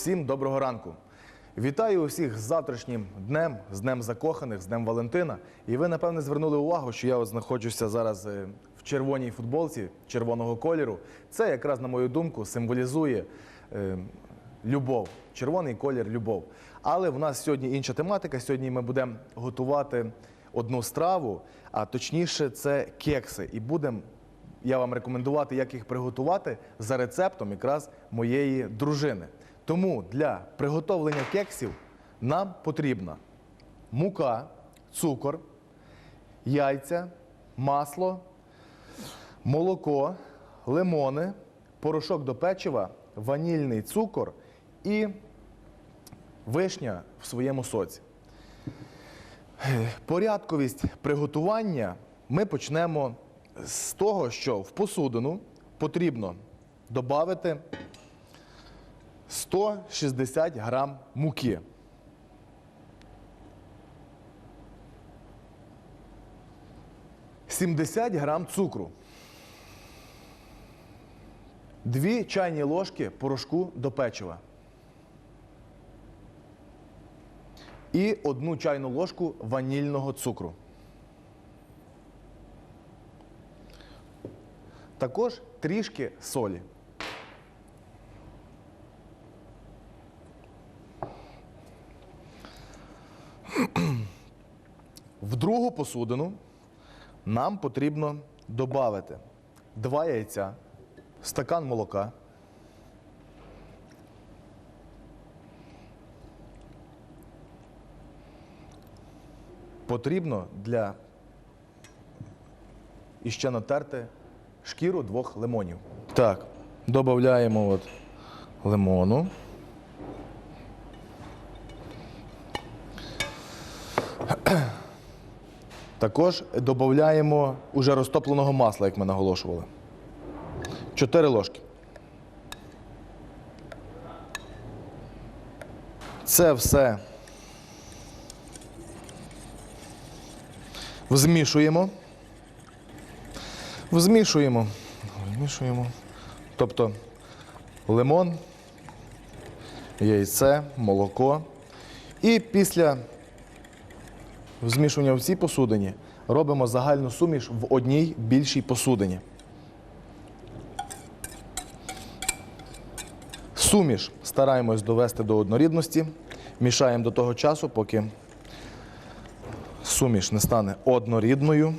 Всім доброго ранку. Вітаю усіх з завтрашнім днем, з Днем Закоханих, з Днем Валентина. І ви, напевне, звернули увагу, що я знаходжуся зараз е, в червоній футболці червоного кольору. Це якраз, на мою думку, символізує е, любов. Червоний колір любов. Але в нас сьогодні інша тематика. Сьогодні ми будемо готувати одну страву, а точніше, це кекси. І будемо я вам рекомендувати, як їх приготувати за рецептом якраз моєї дружини. Тому для приготовлення кексів нам потрібна мука, цукор, яйця, масло, молоко, лимони, порошок до печива, ванільний цукор і вишня в своєму соці. Порядковість приготування ми почнемо з того, що в посудину потрібно додати 160 грам муки. «70 грам цукру. 2 чайні ложки порошку до печива. І одну чайну ложку ванільного цукру. Також трішки солі. В другу посудину нам потрібно додати 2 яйця, стакан молока, потрібно для іще натерти шкіру двох лимонів. Так, додаємо от лимону. Також додаємо уже розтопленого масла, як ми наголошували. 4 ложки. Це все взмішуємо. Взмішуємо. Вмішуємо. Тобто лимон, яйце, молоко. І після змішування в цій посудині робимо загальну суміш в одній більшій посудині. Суміш стараємось довести до однорідності. Мішаємо до того часу, поки суміш не стане однорідною.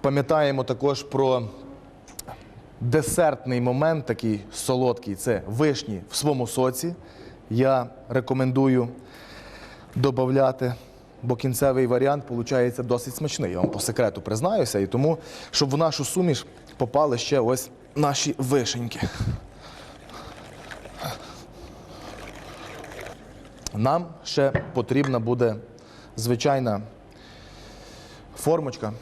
Пам'ятаємо також про десертний момент, такий солодкий це вишні в своєму соці. Я рекомендую додати, бо кінцевий варіант виходить досить смачний. Я вам по секрету признаюся. І тому, щоб в нашу суміш попали ще ось наші вишеньки. Нам ще потрібна буде звичайна формочка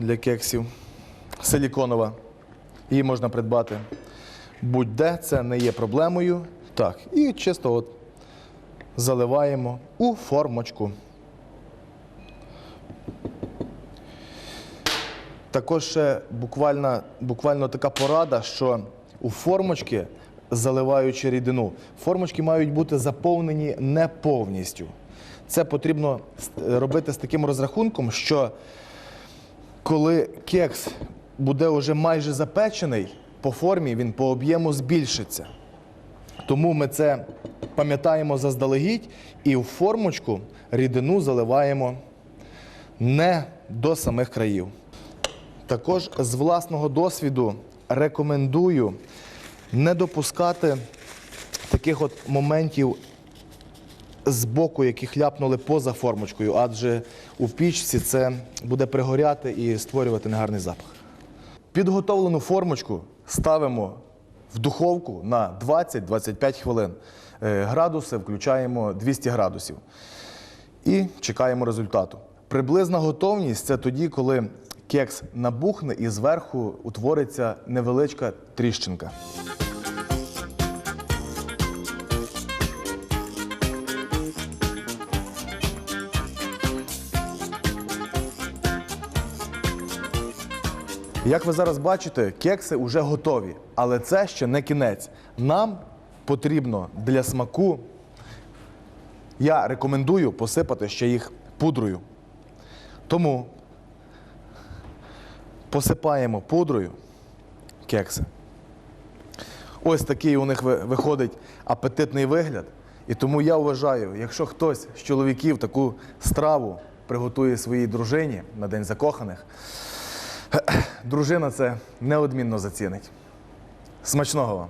для кексів силіконова. Її можна придбати будь-де, це не є проблемою. Так, і чисто от заливаємо у формочку. Також ще буквально, буквально така порада, що у формочки, заливаючи рідину, формочки мають бути заповнені не повністю. Це потрібно робити з таким розрахунком, що коли кекс буде вже майже запечений, по формі він по об'єму збільшиться. Тому ми це пам'ятаємо заздалегідь і в формочку рідину заливаємо не до самих країв. Також з власного досвіду рекомендую не допускати таких от моментів з боку, які хляпнули поза формочкою, адже у пічці це буде пригоряти і створювати негарний запах. Підготовлену формочку ставимо в духовку на 20-25 хвилин. Е, Градуси включаємо 200 градусів. І чекаємо результату. Приблизна готовність це тоді, коли кекс набухне і зверху утвориться невеличка тріщинка. Як ви зараз бачите, кекси вже готові, але це ще не кінець. Нам потрібно для смаку, я рекомендую посипати ще їх пудрою. Тому посипаємо пудрою кекси. Ось такий у них виходить апетитний вигляд. І тому я вважаю, якщо хтось з чоловіків таку страву приготує своїй дружині на День закоханих, дружина це неодмінно зацінить. Смачного вам!